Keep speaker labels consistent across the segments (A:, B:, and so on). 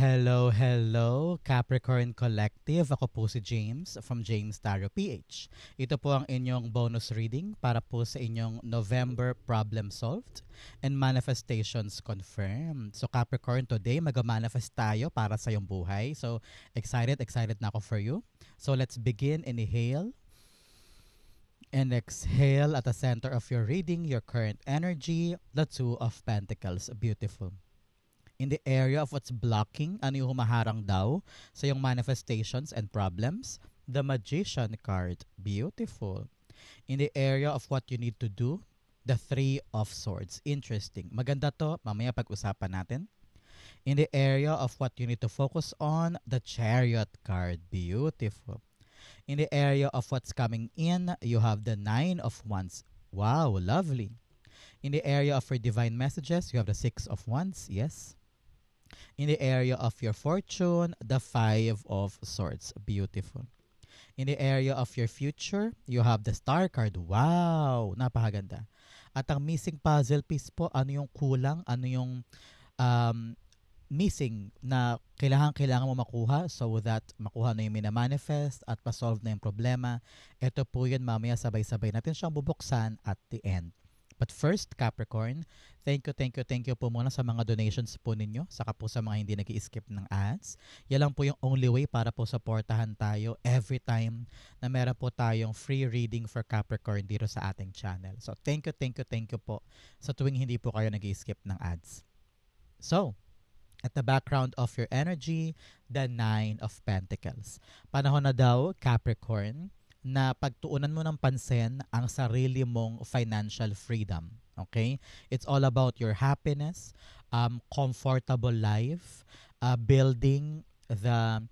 A: Hello, hello, Capricorn Collective. Ako po si James from James Tarot PH. Ito po ang inyong bonus reading para po sa inyong November Problem Solved and Manifestations Confirmed. So Capricorn, today mag-manifest tayo para sa iyong buhay. So excited, excited na ako for you. So let's begin. Inhale. And exhale at the center of your reading, your current energy, the Two of Pentacles. Beautiful in the area of what's blocking, ano yung humaharang daw sa yung manifestations and problems. The Magician card, beautiful. In the area of what you need to do, the Three of Swords, interesting. Maganda to, mamaya pag-usapan natin. In the area of what you need to focus on, the Chariot card, beautiful. In the area of what's coming in, you have the Nine of Wands. Wow, lovely. In the area of your divine messages, you have the Six of Wands, yes. In the area of your fortune, the Five of Swords. Beautiful. In the area of your future, you have the Star card. Wow! Napakaganda. At ang missing puzzle piece po, ano yung kulang, ano yung um, missing na kailangan kailangan mo makuha so that makuha na yung minamanifest at pa-solve na yung problema. Ito po yun mamaya sabay-sabay natin siyang bubuksan at the end. But first, Capricorn, thank you, thank you, thank you po muna sa mga donations po ninyo, saka po sa mga hindi nag skip ng ads. Yan lang po yung only way para po supportahan tayo every time na meron po tayong free reading for Capricorn dito sa ating channel. So, thank you, thank you, thank you po sa tuwing hindi po kayo nag skip ng ads. So, at the background of your energy, the Nine of Pentacles. Panahon na daw, Capricorn, na pagtuunan mo ng pansin ang sarili mong financial freedom. Okay? It's all about your happiness, um, comfortable life, uh, building the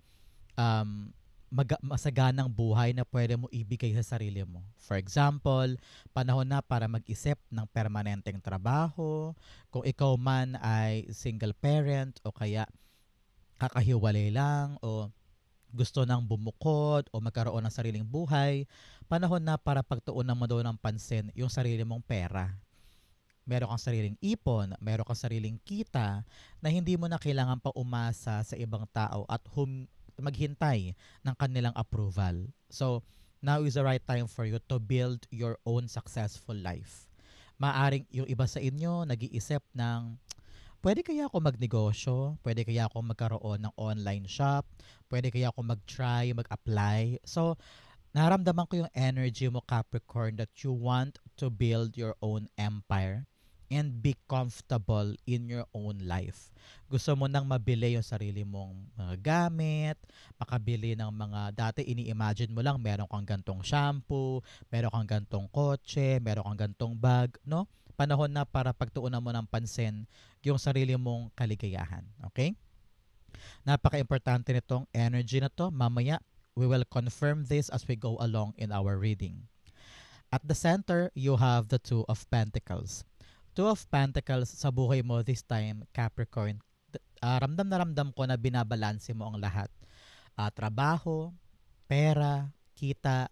A: um, mag- masaganang buhay na pwede mo ibigay sa sarili mo. For example, panahon na para mag-isip ng permanenteng trabaho, kung ikaw man ay single parent o kaya kakahiwalay lang o gusto nang bumukod o magkaroon ng sariling buhay, panahon na para pagtuunan mo daw ng pansin yung sarili mong pera. Meron kang sariling ipon, meron kang sariling kita na hindi mo na kailangan pa umasa sa ibang tao at hum- maghintay ng kanilang approval. So, now is the right time for you to build your own successful life. Maaring yung iba sa inyo nag-iisip ng pwede kaya ako magnegosyo? Pwede kaya ako magkaroon ng online shop? Pwede kaya ako mag-try, mag-apply? So, naramdaman ko yung energy mo, Capricorn, that you want to build your own empire and be comfortable in your own life. Gusto mo nang mabili yung sarili mong mga gamit, makabili ng mga dati ini-imagine mo lang meron kang gantong shampoo, meron kang gantong kotse, meron kang gantong bag, no? Panahon na para pagtuunan mo ng pansin yung sarili mong kaligayahan. Okay? Napaka-importante nitong energy na to. Mamaya, we will confirm this as we go along in our reading. At the center, you have the Two of Pentacles. Two of Pentacles sa buhay mo this time, Capricorn. Uh, ramdam na ramdam ko na binabalanse mo ang lahat. Uh, trabaho, pera, kita,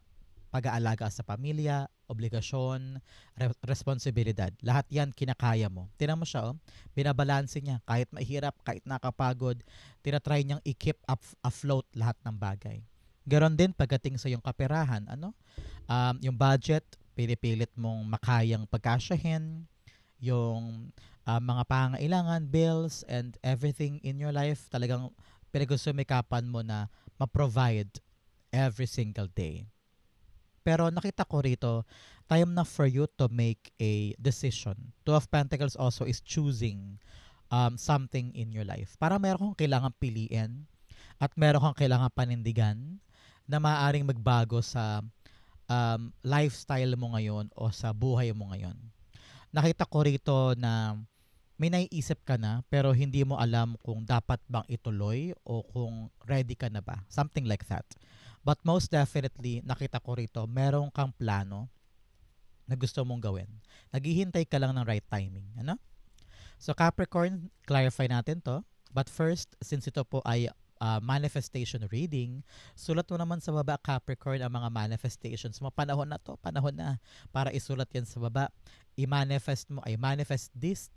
A: pag-aalaga sa pamilya, obligasyon, re- responsibilidad. Lahat yan kinakaya mo. Tinan mo siya, oh. binabalanse niya. Kahit mahirap, kahit nakapagod, tinatry niyang i-keep up afloat lahat ng bagay. Ganon din pagdating sa yung kaperahan. Ano? Um, yung budget, pinipilit mong makayang pagkasyahin, yung uh, mga pangailangan, bills, and everything in your life, talagang pinagusumikapan mo na ma-provide every single day. Pero nakita ko rito, time na for you to make a decision. Two of Pentacles also is choosing um, something in your life. Para meron kang kailangan piliin at meron kang kailangan panindigan na maaaring magbago sa um, lifestyle mo ngayon o sa buhay mo ngayon. Nakita ko rito na may naiisip ka na pero hindi mo alam kung dapat bang ituloy o kung ready ka na ba. Something like that. But most definitely, nakita ko rito, meron kang plano na gusto mong gawin. Naghihintay ka lang ng right timing. Ano? So Capricorn, clarify natin to. But first, since ito po ay uh, manifestation reading, sulat mo naman sa baba, Capricorn, ang mga manifestations mo. Panahon na to, panahon na para isulat yan sa baba. I-manifest mo, I manifest this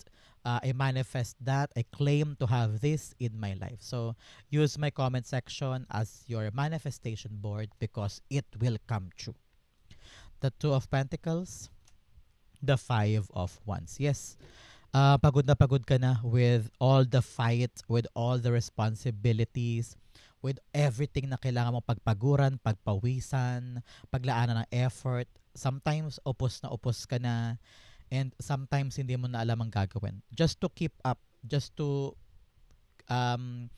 A: uh, I manifest that. I claim to have this in my life. So use my comment section as your manifestation board because it will come true. The Two of Pentacles, the Five of Wands. Yes, uh, pagod na pagod ka na with all the fight, with all the responsibilities, with everything na kailangan mo pagpaguran, pagpawisan, paglaanan ng effort. Sometimes, upos na upos ka na and sometimes hindi mo na alam ang gagawin. Just to keep up, just to um,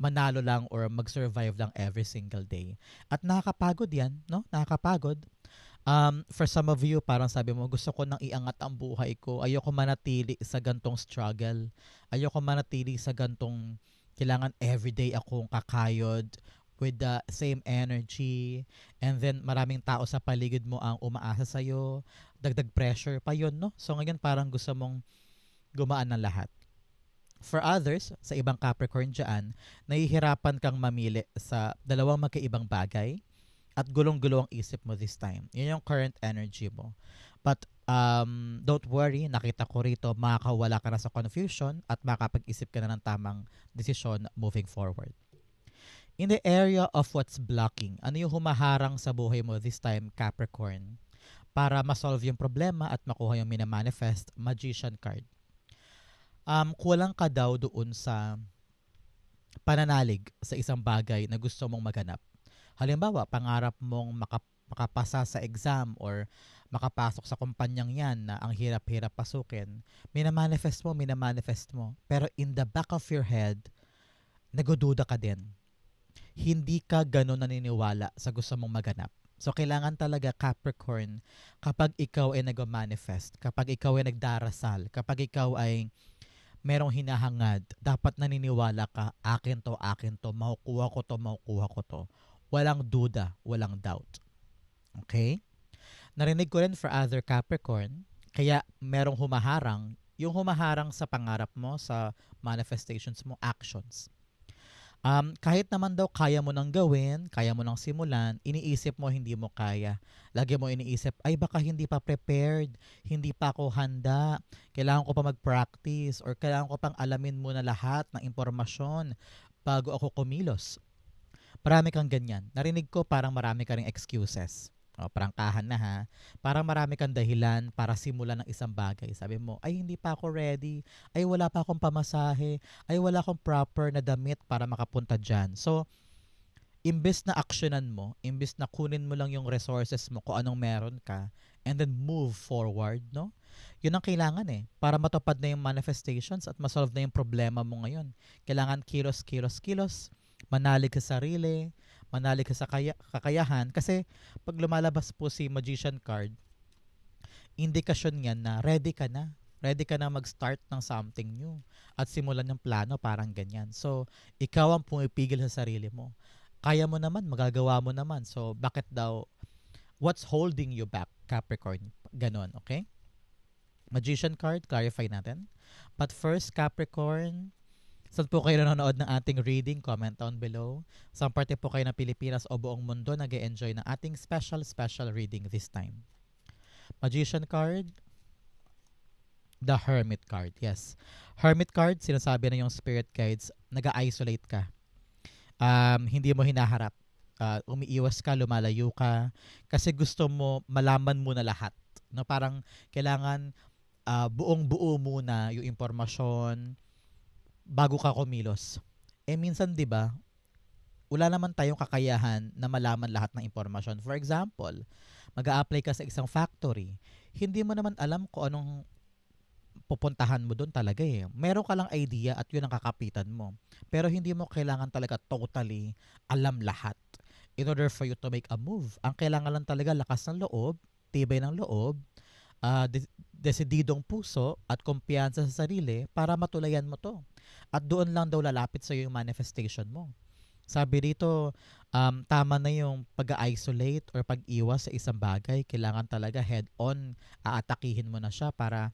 A: manalo lang or mag-survive lang every single day. At nakakapagod yan, no? Nakakapagod. Um, for some of you, parang sabi mo, gusto ko nang iangat ang buhay ko. Ayoko manatili sa gantong struggle. Ayoko manatili sa gantong kailangan everyday akong kakayod with the same energy and then maraming tao sa paligid mo ang umaasa sa iyo dagdag pressure pa yon no? So ngayon parang gusto mong gumaan ng lahat. For others sa ibang Capricorn diyan nahihirapan kang mamili sa dalawang magkaibang bagay at gulong-gulo ang isip mo this time. Yun yung current energy mo. But um, don't worry, nakita ko rito, makakawala ka na sa confusion at makapag-isip ka na ng tamang desisyon moving forward. In the area of what's blocking, ano yung humaharang sa buhay mo this time, Capricorn, para ma-solve yung problema at makuha yung minamanifest Magician card. Um, kulang ka daw doon sa pananalig sa isang bagay na gusto mong maganap. Halimbawa, pangarap mong makap- makapasa sa exam or makapasok sa kumpanyang yan na ang hirap-hirap pasukin, minamanifest mo, minamanifest mo. Pero in the back of your head, nagududa ka din. Hindi ka ganun naniniwala sa gusto mong maganap. So, kailangan talaga Capricorn, kapag ikaw ay nag-manifest, kapag ikaw ay nagdarasal, kapag ikaw ay merong hinahangad, dapat naniniwala ka, akin to, akin to, makukuha ko to, makukuha ko to. Walang duda, walang doubt. Okay? Narinig ko rin for other Capricorn, kaya merong humaharang, yung humaharang sa pangarap mo, sa manifestations mo, actions. Um, kahit naman daw kaya mo nang gawin, kaya mo nang simulan, iniisip mo hindi mo kaya. Lagi mo iniisip, ay baka hindi pa prepared, hindi pa ako handa, kailangan ko pa mag-practice, or kailangan ko pang alamin muna lahat ng impormasyon bago ako kumilos. Marami kang ganyan. Narinig ko parang marami ka ring excuses. O, prangkahan na ha. Parang marami kang dahilan para simulan ng isang bagay. Sabi mo, ay hindi pa ako ready. Ay wala pa akong pamasahe. Ay wala akong proper na damit para makapunta dyan. So, imbes na actionan mo, imbes na kunin mo lang yung resources mo kung anong meron ka, and then move forward, no? Yun ang kailangan eh. Para matupad na yung manifestations at masolve na yung problema mo ngayon. Kailangan kilos, kilos, kilos. Manalig sa sarili, manalig ka sa kaya, kakayahan. Kasi pag lumalabas po si magician card indikasyon yan na ready ka na. Ready ka na mag-start ng something new at simulan ng plano parang ganyan. So ikaw ang pumipigil sa sarili mo. Kaya mo naman magagawa mo naman. So bakit daw what's holding you back Capricorn? Ganon okay? Magician card clarify natin. But first Capricorn Saan po kayo nanonood ng ating reading? Comment down below. Saan parte po kayo ng Pilipinas o buong mundo nag enjoy ng ating special, special reading this time? Magician card. The Hermit card. Yes. Hermit card, sinasabi na yung spirit guides, nag-isolate ka. Um, hindi mo hinaharap. Uh, umiiwas ka, lumalayo ka. Kasi gusto mo malaman mo na lahat. No, parang kailangan uh, buong buo muna yung impormasyon, bago ka kumilos. Eh minsan 'di ba, wala naman tayong kakayahan na malaman lahat ng impormasyon. For example, mag apply ka sa isang factory, hindi mo naman alam kung anong pupuntahan mo doon talaga eh. Meron ka lang idea at yun ang kakapitan mo. Pero hindi mo kailangan talaga totally alam lahat in order for you to make a move. Ang kailangan lang talaga lakas ng loob, tibay ng loob, uh, de- desididong puso at kumpiyansa sa sarili para matulayan mo to. At doon lang daw lalapit sa yung manifestation mo. Sabi dito, um, tama na yung pag-isolate or pag-iwas sa isang bagay. Kailangan talaga head-on, aatakihin mo na siya para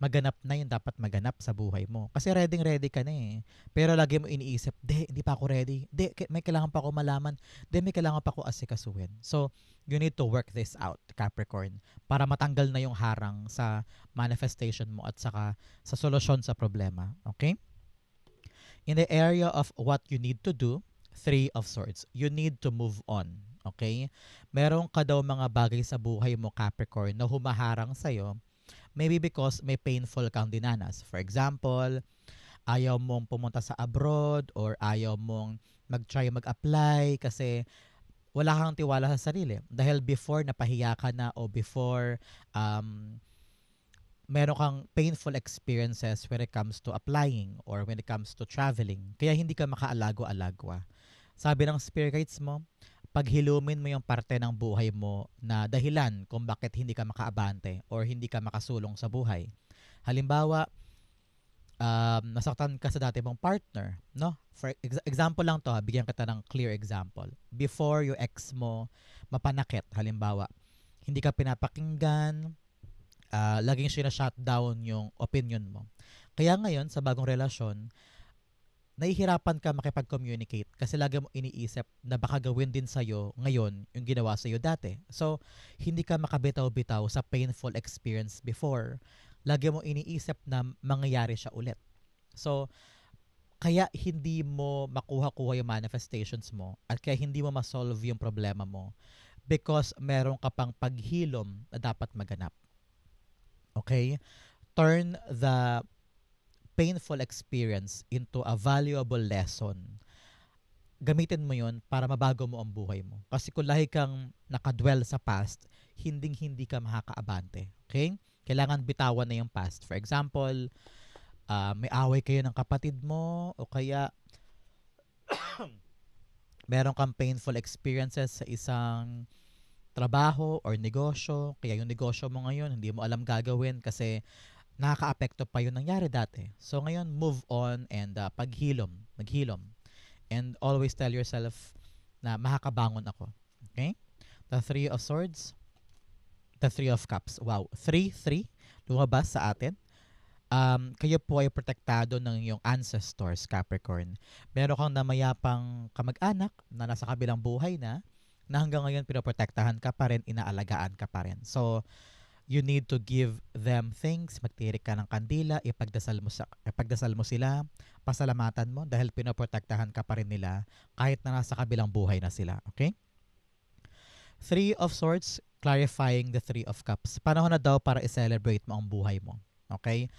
A: maganap na yung dapat maganap sa buhay mo. Kasi ready ready ka na eh. Pero lagi mo iniisip, de, hindi pa ako ready. De, may kailangan pa ako malaman. De, may kailangan pa ako asikasuhin. So, you need to work this out, Capricorn, para matanggal na yung harang sa manifestation mo at saka sa solusyon sa problema. Okay? In the area of what you need to do, Three of Swords, you need to move on. Okay? Meron ka daw mga bagay sa buhay mo, Capricorn, na humaharang sa'yo maybe because may painful kang dinanas. For example, ayaw mong pumunta sa abroad or ayaw mong mag-try mag-apply kasi wala kang tiwala sa sarili. Dahil before napahiya ka na o before um, meron kang painful experiences when it comes to applying or when it comes to traveling. Kaya hindi ka makaalago-alagwa. Sabi ng spirit guides mo, paghilumin mo yung parte ng buhay mo na dahilan kung bakit hindi ka makaabante or hindi ka makasulong sa buhay. Halimbawa, um, nasaktan ka sa dati mong partner, no? For ex- example lang to, bigyan kita ng clear example. Before yung ex mo mapanakit, halimbawa, hindi ka pinapakinggan, uh, laging sina-shutdown yung opinion mo. Kaya ngayon, sa bagong relasyon, nahihirapan ka makipag-communicate kasi lagi mo iniisip na baka gawin din sa'yo ngayon yung ginawa sa'yo dati. So, hindi ka makabitaw-bitaw sa painful experience before. Lagi mo iniisip na mangyayari siya ulit. So, kaya hindi mo makuha-kuha yung manifestations mo at kaya hindi mo ma-solve yung problema mo because meron ka pang paghilom na dapat maganap. Okay? Turn the painful experience into a valuable lesson, gamitin mo yon para mabago mo ang buhay mo. Kasi kung lahi kang nakadwell sa past, hinding-hindi ka makakaabante. Okay? Kailangan bitawan na yung past. For example, uh, may away kayo ng kapatid mo o kaya meron kang painful experiences sa isang trabaho or negosyo, kaya yung negosyo mo ngayon hindi mo alam gagawin kasi nakaka-apekto pa yung nangyari dati. So ngayon, move on and uh, paghilom, maghilom. And always tell yourself na makakabangon ako. Okay? The Three of Swords, the Three of Cups. Wow. Three, three, lumabas sa atin. Um, kayo po ay protektado ng iyong ancestors, Capricorn. Meron kang namayapang kamag-anak na nasa kabilang buhay na, na hanggang ngayon pinoprotektahan ka pa rin, inaalagaan ka pa rin. So, you need to give them things, magtirik ka ng kandila, ipagdasal mo, sa, ipagdasal mo sila, pasalamatan mo dahil pinoprotektahan ka pa rin nila kahit na nasa kabilang buhay na sila. Okay? Three of Swords, clarifying the Three of Cups. Panahon na daw para i-celebrate mo ang buhay mo. Okay?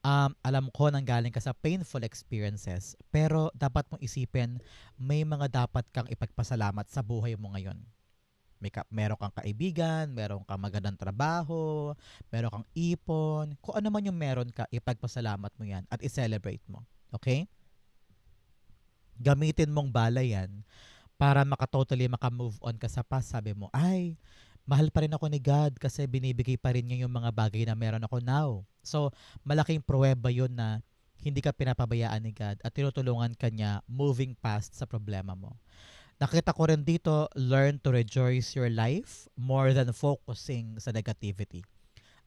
A: Um, alam ko nang galing ka sa painful experiences, pero dapat mong isipin may mga dapat kang ipagpasalamat sa buhay mo ngayon may ka, meron kang kaibigan, meron kang magandang trabaho, meron kang ipon, kung ano man yung meron ka, ipagpasalamat mo yan at i-celebrate mo. Okay? Gamitin mong bala yan para makatotally makamove on ka sa past. Sabi mo, ay, mahal pa rin ako ni God kasi binibigay pa rin niya yung mga bagay na meron ako now. So, malaking pruweba yun na hindi ka pinapabayaan ni God at tinutulungan ka niya moving past sa problema mo. Nakita ko rin dito, learn to rejoice your life more than focusing sa negativity.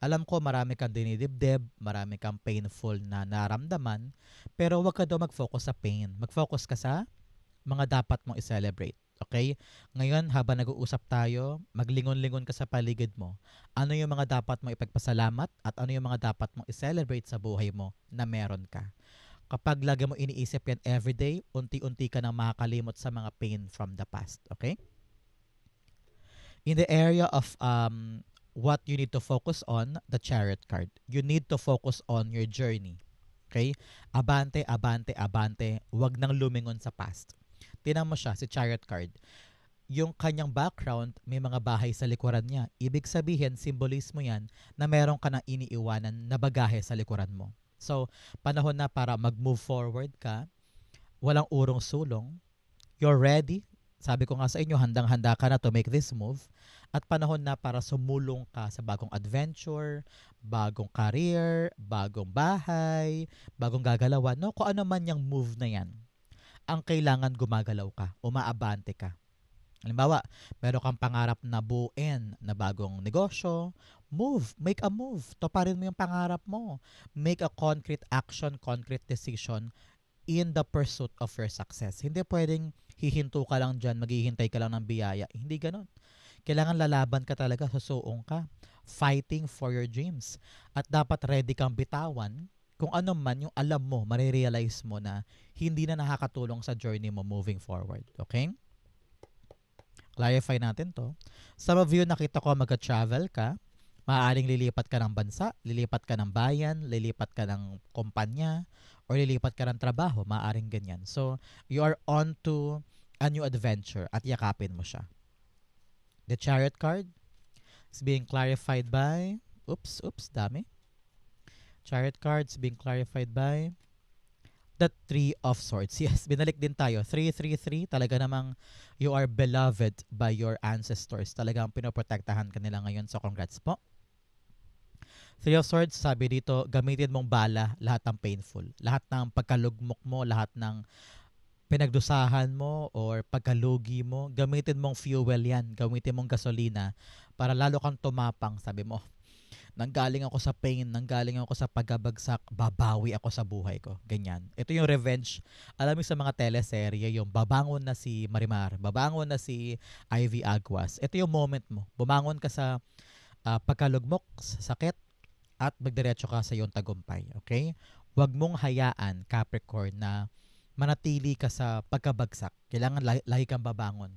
A: Alam ko marami kang dinidibdib, marami kang painful na naramdaman, pero huwag ka daw mag-focus sa pain. Mag-focus ka sa mga dapat mong i-celebrate. Okay? Ngayon, habang nag-uusap tayo, maglingon-lingon ka sa paligid mo. Ano yung mga dapat mong ipagpasalamat at ano yung mga dapat mong i-celebrate sa buhay mo na meron ka. Kapag lagi mo iniisip yan everyday, unti-unti ka nang makakalimot sa mga pain from the past. Okay? In the area of um, what you need to focus on, the chariot card. You need to focus on your journey. Okay? Abante, abante, abante. Huwag nang lumingon sa past. Tinan mo siya, si chariot card. Yung kanyang background, may mga bahay sa likuran niya. Ibig sabihin, simbolismo yan na meron ka nang iniiwanan na bagahe sa likuran mo. So, panahon na para mag-move forward ka. Walang urong sulong. You're ready. Sabi ko nga sa inyo, handang-handa ka na to make this move. At panahon na para sumulong ka sa bagong adventure, bagong career, bagong bahay, bagong gagalawan. No? Kung ano man yung move na yan, ang kailangan gumagalaw ka, umaabante ka. Halimbawa, meron kang pangarap na buuin na bagong negosyo, move, make a move. Tuparin mo yung pangarap mo. Make a concrete action, concrete decision in the pursuit of your success. Hindi pwedeng hihinto ka lang dyan, maghihintay ka lang ng biyaya. Hindi ganun. Kailangan lalaban ka talaga, susuong ka. Fighting for your dreams. At dapat ready kang bitawan kung ano man yung alam mo, marirealize mo na hindi na nakakatulong sa journey mo moving forward. Okay? Clarify natin to. Some of you nakita ko mag-travel ka, maaaring lilipat ka ng bansa, lilipat ka ng bayan, lilipat ka ng kumpanya, or lilipat ka ng trabaho, maaaring ganyan. So, you are on to a new adventure at yakapin mo siya. The chariot card is being clarified by, oops, oops, dami. Chariot cards being clarified by the Three of Swords. Yes, binalik din tayo. 333, talaga namang you are beloved by your ancestors. Talagang pinoprotektahan ka nila ngayon. So, congrats po. Three of Swords, sabi dito, gamitin mong bala lahat ng painful. Lahat ng pagkalugmok mo, lahat ng pinagdusahan mo or pagkalugi mo, gamitin mong fuel yan. Gamitin mong gasolina para lalo kang tumapang. Sabi mo, nanggaling ako sa pain, nanggaling ako sa pagkabagsak, babawi ako sa buhay ko. Ganyan. Ito yung revenge. Alam mo sa mga teleserye, yung babangon na si Marimar, babangon na si Ivy Aguas. Ito yung moment mo. Bumangon ka sa uh, pagkalugmok, sa sakit, at magdiretso ka sa iyong tagumpay. Okay? Huwag mong hayaan, Capricorn, na manatili ka sa pagkabagsak. Kailangan lahi, lahi kang babangon.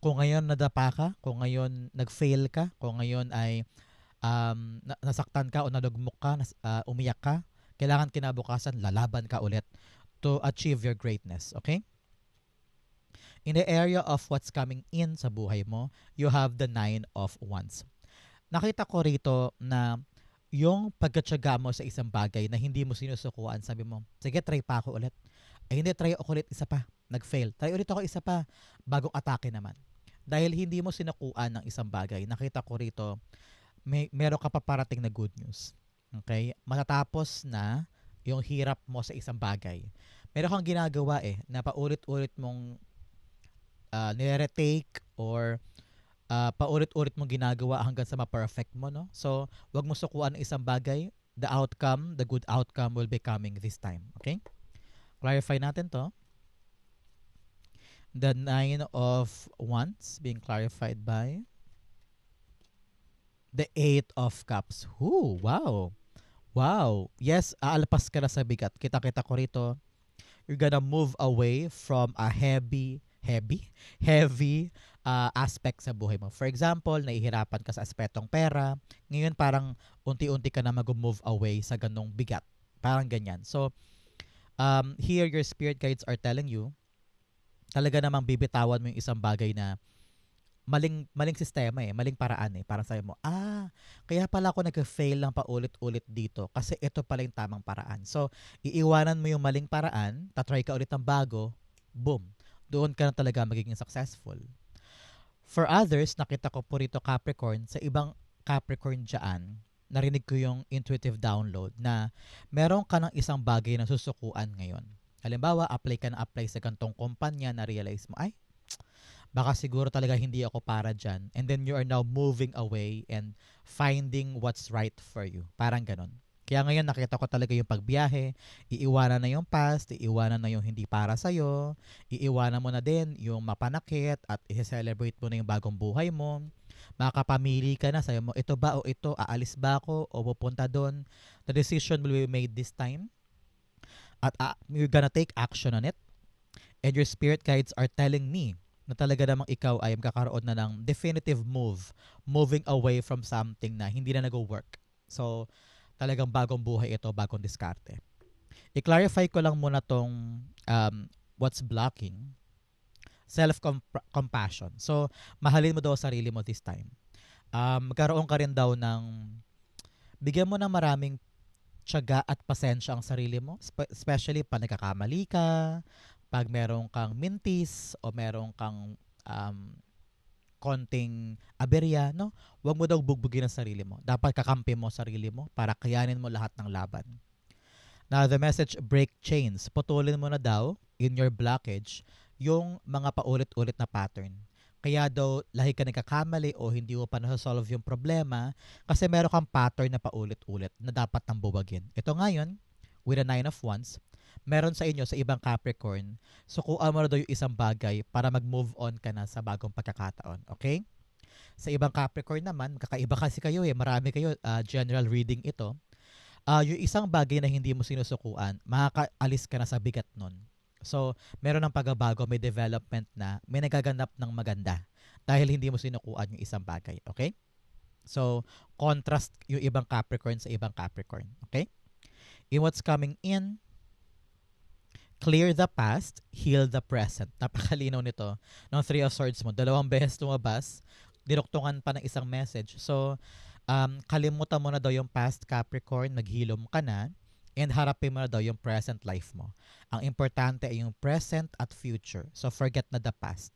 A: Kung ngayon nadapa ka, kung ngayon nag-fail ka, kung ngayon ay um, nasaktan ka o nalugmok ka, nas, uh, umiyak ka, kailangan kinabukasan lalaban ka ulit to achieve your greatness. Okay? In the area of what's coming in sa buhay mo, you have the nine of wands. Nakita ko rito na yung pagkatsaga mo sa isang bagay na hindi mo sinusukuan, sabi mo, sige, try pa ako ulit. Ay, hindi, try ako ulit isa pa. Nag-fail. Try ulit ako isa pa. Bagong atake naman. Dahil hindi mo sinukuan ng isang bagay, nakita ko rito, may meron ka pa parating na good news. Okay? Matatapos na yung hirap mo sa isang bagay. Meron kang ginagawa eh na paulit-ulit mong uh, nire-retake or uh, paulit-ulit mong ginagawa hanggang sa ma-perfect mo, no? So, wag mo sukuan ng isang bagay. The outcome, the good outcome will be coming this time. Okay? Clarify natin to. The nine of wands being clarified by the Eight of Cups. Whoo, wow. Wow. Yes, aalpas ka na sa bigat. Kita-kita ko rito. You're gonna move away from a heavy, heavy, heavy uh, aspect sa buhay mo. For example, nahihirapan ka sa aspetong pera. Ngayon parang unti-unti ka na mag-move away sa ganong bigat. Parang ganyan. So, um, here your spirit guides are telling you, talaga namang bibitawan mo yung isang bagay na maling maling sistema eh, maling paraan eh. Para sa mo, ah, kaya pala ako nag-fail lang paulit-ulit dito kasi ito pala yung tamang paraan. So, iiwanan mo yung maling paraan, tatry ka ulit ng bago, boom, doon ka na talaga magiging successful. For others, nakita ko po rito Capricorn, sa ibang Capricorn dyan, narinig ko yung intuitive download na meron ka ng isang bagay na susukuan ngayon. Halimbawa, apply ka na apply sa gantong kumpanya na realize mo, ay, baka siguro talaga hindi ako para dyan. And then you are now moving away and finding what's right for you. Parang ganun. Kaya ngayon nakita ko talaga yung pagbiyahe, iiwanan na yung past, iiwanan na yung hindi para sa'yo, iiwanan mo na din yung mapanakit at i-celebrate mo na yung bagong buhay mo. Makakapamili ka na, sabi mo, ito ba o ito, aalis ba ako o pupunta doon. The decision will be made this time. At uh, you're gonna take action on it. And your spirit guides are telling me na talaga namang ikaw ay magkakaroon na ng definitive move, moving away from something na hindi na nag-work. So, talagang bagong buhay ito, bagong diskarte. I-clarify ko lang muna tong um, what's blocking. Self-compassion. So, mahalin mo daw sarili mo this time. Um, magkaroon ka rin daw ng, bigyan mo ng maraming tiyaga at pasensya ang sarili mo, especially pag nagkakamali ka, pag meron kang mintis o meron kang um, konting aberya, no? Huwag mo daw bugbugin ang sarili mo. Dapat kakampi mo sarili mo para kayanin mo lahat ng laban. Now, the message break chains. Putulin mo na daw in your blockage yung mga paulit-ulit na pattern. Kaya daw lahi ka nagkakamali o hindi mo pa nasa-solve yung problema kasi meron kang pattern na paulit-ulit na dapat nang buwagin. Ito ngayon, with a nine of wands, meron sa inyo sa ibang Capricorn, sukuan mo na daw yung isang bagay para mag-move on ka na sa bagong pagkakataon. Okay? Sa ibang Capricorn naman, kakaiba kasi kayo eh, marami kayo, ah, general reading ito. Ah, yung isang bagay na hindi mo sinusukuan, makakaalis ka na sa bigat nun. So, meron ng pagbabago, may development na, may nagaganap ng maganda dahil hindi mo sinukuan yung isang bagay. Okay? So, contrast yung ibang Capricorn sa ibang Capricorn. Okay? In what's coming in, clear the past, heal the present. Napakalinaw nito. Ng Three of Swords mo, dalawang beses lumabas, diroktungan pa ng isang message. So, um, kalimutan mo na daw yung past Capricorn, maghilom ka na, and harapin mo na daw yung present life mo. Ang importante ay yung present at future. So, forget na the past.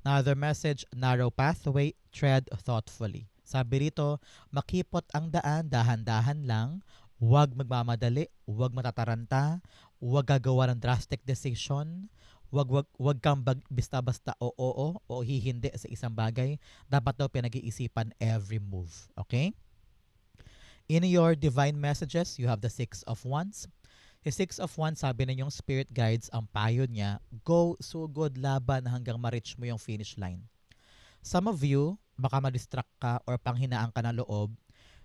A: Another message, narrow pathway, tread thoughtfully. Sabi rito, makipot ang daan, dahan-dahan lang, huwag magmamadali, huwag matataranta, huwag gagawa ng drastic decision, huwag, huwag, huwag kang bag, basta-basta o oo o hihindi sa isang bagay. Dapat daw pinag-iisipan every move. Okay? In your divine messages, you have the Six of Wands. Yung Six of Wands, sabi na yung spirit guides, ang payo niya, go, so good, laban hanggang ma-reach mo yung finish line. Some of you, baka ma-distract ka or panghinaan ka ng loob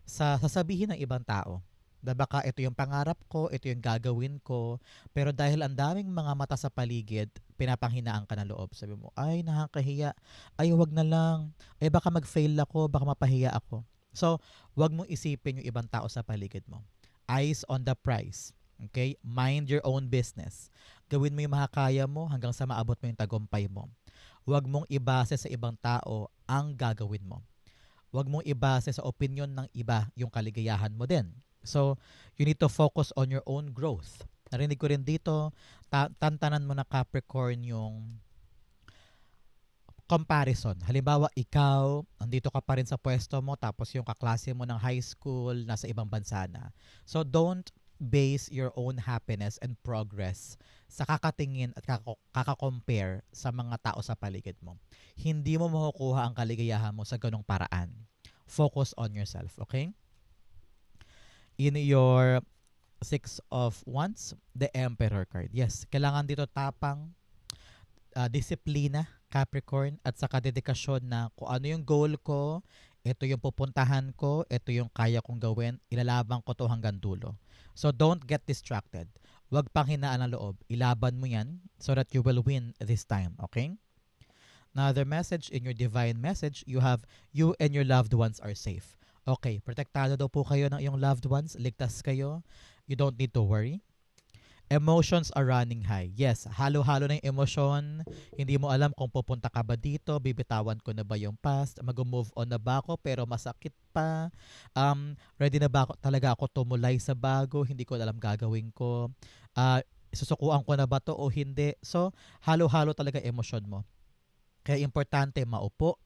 A: sa sasabihin ng ibang tao na baka ito yung pangarap ko, ito yung gagawin ko, pero dahil ang daming mga mata sa paligid, pinapanghinaan ka ng loob. Sabi mo, ay, nakakahiya. Ay, wag na lang. Ay, baka mag-fail ako, baka mapahiya ako. So, wag mong isipin yung ibang tao sa paligid mo. Eyes on the prize. Okay? Mind your own business. Gawin mo yung makakaya mo hanggang sa maabot mo yung tagumpay mo. Huwag mong ibase sa ibang tao ang gagawin mo. Huwag mong ibase sa opinion ng iba yung kaligayahan mo din. So, you need to focus on your own growth. Narinig ko rin dito, ta- tantanan mo na Capricorn yung comparison. Halimbawa, ikaw, andito ka pa rin sa pwesto mo, tapos yung kaklase mo ng high school, nasa ibang bansa na. So, don't base your own happiness and progress sa kakatingin at kako- kakakompare sa mga tao sa paligid mo. Hindi mo makukuha ang kaligayahan mo sa ganong paraan. Focus on yourself, okay? In your Six of Wands, the Emperor card. Yes, kailangan dito tapang, uh, disiplina, Capricorn, at saka dedikasyon na kung ano yung goal ko, ito yung pupuntahan ko, ito yung kaya kong gawin, ilalabang ko to hanggang dulo. So don't get distracted. Huwag pang hinaan ng loob. Ilaban mo yan so that you will win this time. Okay? Another message in your divine message, you have you and your loved ones are safe. Okay, protektado daw po kayo ng iyong loved ones. Ligtas kayo. You don't need to worry. Emotions are running high. Yes, halo-halo na yung emosyon. Hindi mo alam kung pupunta ka ba dito, bibitawan ko na ba yung past, mag-move on na ba ako pero masakit pa. Um, ready na ba ako, talaga ako tumulay sa bago, hindi ko alam gagawin ko. Uh, susukuan ko na ba to o hindi. So, halo-halo talaga emosyon mo. Kaya importante maupo,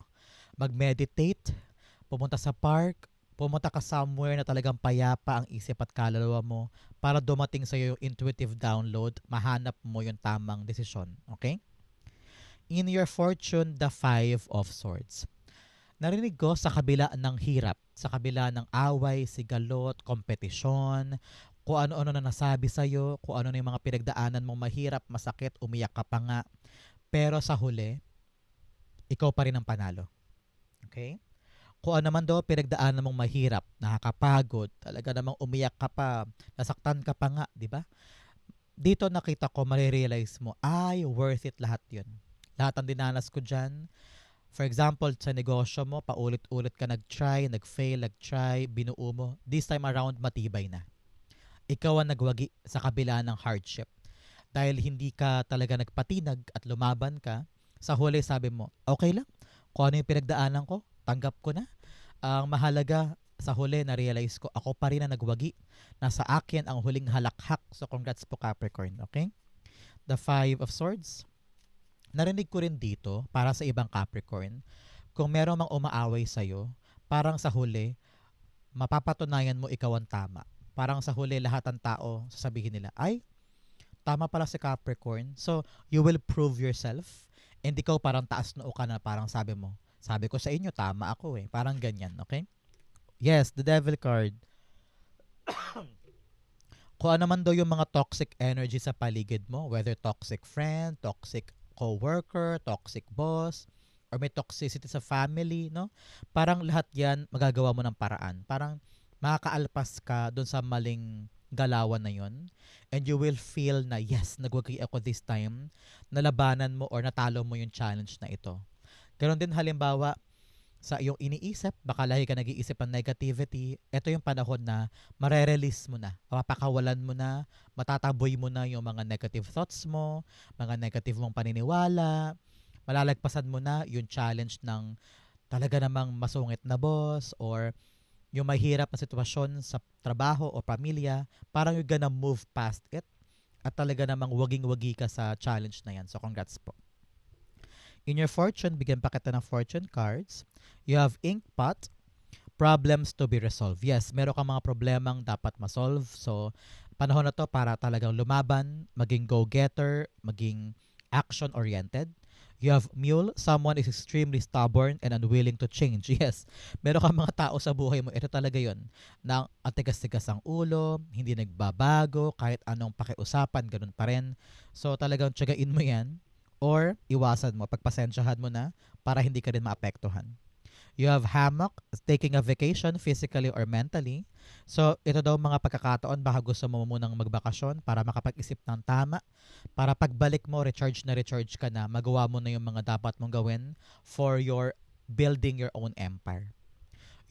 A: mag-meditate, pumunta sa park, pumunta ka somewhere na talagang payapa ang isip at kaluluwa mo para dumating sa iyo yung intuitive download, mahanap mo yung tamang desisyon. Okay? In your fortune, the Five of Swords. Narinig ko sa kabila ng hirap, sa kabila ng away, sigalot, kompetisyon, kung ano-ano na nasabi sa'yo, kung ano na yung mga pinagdaanan mong mahirap, masakit, umiyak ka pa nga. Pero sa huli, ikaw pa rin ang panalo. Okay? Kung ano man daw pinagdaanan mong mahirap, nakakapagod, talaga namang umiyak ka pa, nasaktan ka pa nga, di ba? Dito nakita ko, marirealize mo, ay, worth it lahat yun. Lahat ang dinanas ko dyan. For example, sa negosyo mo, paulit-ulit ka nag-try, nag-fail, nag-try, binuo mo. This time around, matibay na. Ikaw ang nagwagi sa kabila ng hardship. Dahil hindi ka talaga nagpatinag at lumaban ka, sa huli sabi mo, okay lang. Kung ano yung pinagdaanan ko, tanggap ko na. Ang mahalaga sa huli na-realize ko, ako pa rin ang nagwagi. Nasa akin ang huling halakhak. So congrats po Capricorn, okay? The Five of Swords. Narinig ko rin dito, para sa ibang Capricorn, kung meron mang umaaway sa'yo, parang sa huli, mapapatunayan mo ikaw ang tama. Parang sa huli, lahat ng tao, sasabihin nila, ay, tama pala si Capricorn. So, you will prove yourself And ikaw parang taas noo ka na parang sabi mo, sabi ko sa inyo, tama ako eh. Parang ganyan, okay? Yes, the devil card. Kung ano man daw yung mga toxic energy sa paligid mo, whether toxic friend, toxic co-worker, toxic boss, or may toxicity sa family, no? Parang lahat yan magagawa mo ng paraan. Parang makakaalpas ka doon sa maling galawan na yon and you will feel na yes, nagwagi ako this time, nalabanan mo or natalo mo yung challenge na ito. Ganon din halimbawa, sa iyong iniisip, baka lagi ka nag-iisip ng negativity, ito yung panahon na mare-release mo na, mapapakawalan mo na, matataboy mo na yung mga negative thoughts mo, mga negative mong paniniwala, malalagpasan mo na yung challenge ng talaga namang masungit na boss or yung mahirap na sitwasyon sa trabaho o pamilya, parang you're gonna move past it at talaga namang waging-wagi ka sa challenge na yan. So, congrats po. In your fortune, bigyan pa kita ng fortune cards. You have ink pot, problems to be resolved. Yes, meron kang mga problemang dapat ma-solve. So, panahon na to para talagang lumaban, maging go-getter, maging action-oriented. You have mule, someone is extremely stubborn and unwilling to change. Yes, meron kang mga tao sa buhay mo, ito talaga yon na ang tigas-tigas ang ulo, hindi nagbabago, kahit anong pakiusapan, ganun pa rin. So talagang tiyagain mo yan or iwasan mo, pagpasensyahan mo na para hindi ka rin maapektuhan. You have hammock, taking a vacation physically or mentally. So, ito daw mga pagkakataon baka gusto mo munang magbakasyon para makapag-isip ng tama. Para pagbalik mo, recharge na recharge ka na, magawa mo na yung mga dapat mong gawin for your building your own empire.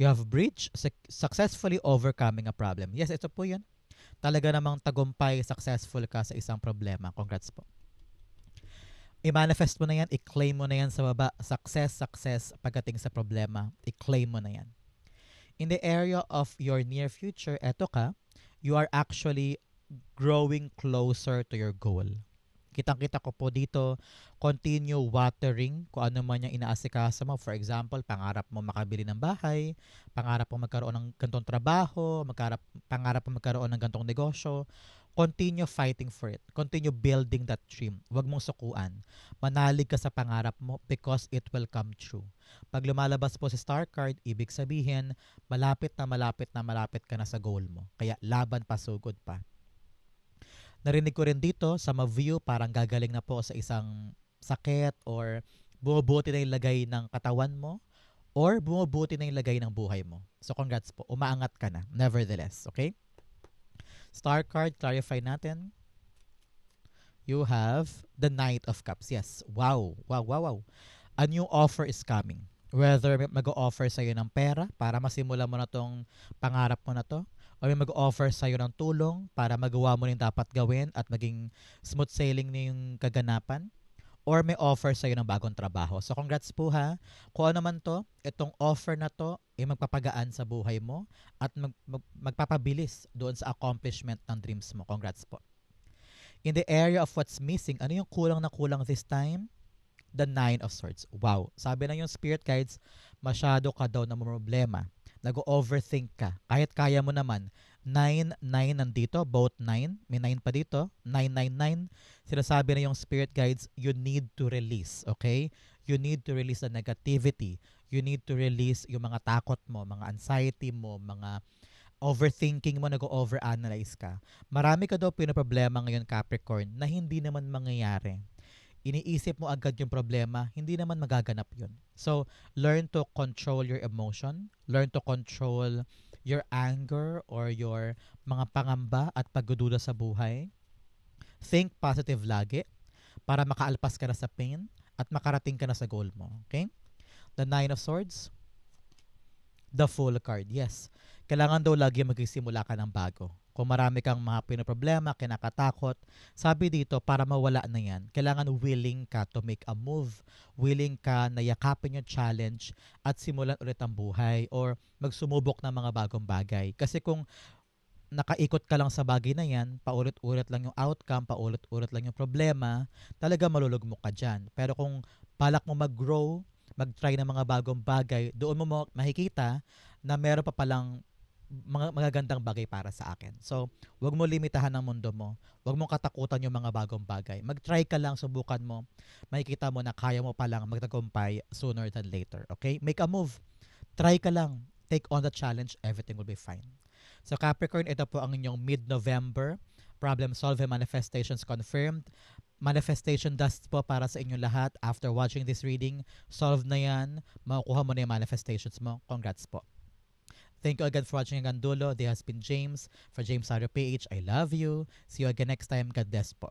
A: You have bridge, suc- successfully overcoming a problem. Yes, ito po yun. Talaga namang tagumpay, successful ka sa isang problema. Congrats po i-manifest mo na yan, i-claim mo na yan sa baba. Success, success pagdating sa problema, i-claim mo na yan. In the area of your near future, eto ka, you are actually growing closer to your goal. Kitang-kita ko po dito, continue watering kung ano man yung inaasikaso mo. For example, pangarap mo makabili ng bahay, pangarap mo magkaroon ng gantong trabaho, magkarap, pangarap mo magkaroon ng gantong negosyo, continue fighting for it. Continue building that dream. Huwag mong sukuan. Manalig ka sa pangarap mo because it will come true. Pag lumalabas po si star card, ibig sabihin, malapit na malapit na malapit ka na sa goal mo. Kaya laban pa, sugod pa. Narinig ko rin dito sa ma-view, parang gagaling na po sa isang sakit or bumubuti na yung lagay ng katawan mo or bumubuti na yung lagay ng buhay mo. So congrats po, umaangat ka na, nevertheless, okay? Star card, clarify natin. You have the Knight of Cups. Yes. Wow. Wow, wow, wow. A new offer is coming. Whether mag-o-offer sa'yo ng pera para masimula mo na tong pangarap mo na to, o may mag-offer sa'yo ng tulong para magawa mo yung dapat gawin at maging smooth sailing na yung kaganapan, or may offer sa'yo ng bagong trabaho. So congrats po ha. Kung ano man to, itong offer na to ay magpapagaan sa buhay mo at mag, mag, magpapabilis doon sa accomplishment ng dreams mo. Congrats po. In the area of what's missing, ano yung kulang na kulang this time? The Nine of Swords. Wow. Sabi na yung spirit guides, masyado ka daw na problema. Nag-overthink ka. Kahit kaya mo naman. 9, 9 nandito, both 9. May 9 pa dito. 9, 9, 9. Sinasabi na yung spirit guides, you need to release. Okay? You need to release the negativity. You need to release yung mga takot mo, mga anxiety mo, mga overthinking mo, nag-overanalyze ka. Marami ka daw pinaproblema ngayon, Capricorn, na hindi naman mangyayari iniisip mo agad yung problema, hindi naman magaganap yun. So, learn to control your emotion, learn to control your anger or your mga pangamba at pagdududa sa buhay. Think positive lagi para makaalpas ka na sa pain at makarating ka na sa goal mo. Okay? The Nine of Swords, the Full card. Yes. Kailangan daw lagi magsisimula ka ng bago. Kung marami kang mga pinoproblema, kinakatakot, sabi dito, para mawala na yan, kailangan willing ka to make a move. Willing ka na yakapin yung challenge at simulan ulit ang buhay or magsumubok ng mga bagong bagay. Kasi kung nakaikot ka lang sa bagay na yan, paulit-ulit lang yung outcome, paulit-ulit lang yung problema, talaga malulugmok ka dyan. Pero kung balak mo mag-grow, mag-try ng mga bagong bagay, doon mo makikita na meron pa palang
B: mga magagandang bagay para sa akin. So, wag mo limitahan ang mundo mo. Wag mong katakutan yung mga bagong bagay. Mag-try ka lang, subukan mo. Makikita mo na kaya mo palang magtagumpay sooner than later. Okay? Make a move. Try ka lang. Take on the challenge. Everything will be fine. So, Capricorn, ito po ang inyong mid-November. Problem solving manifestations confirmed. Manifestation dust po para sa inyong lahat. After watching this reading, solved na yan. Makukuha mo na yung manifestations mo. Congrats po. Thank you again for watching hanggang dulo. This has been James for James Sario PH. I love you. See you again next time. God bless po.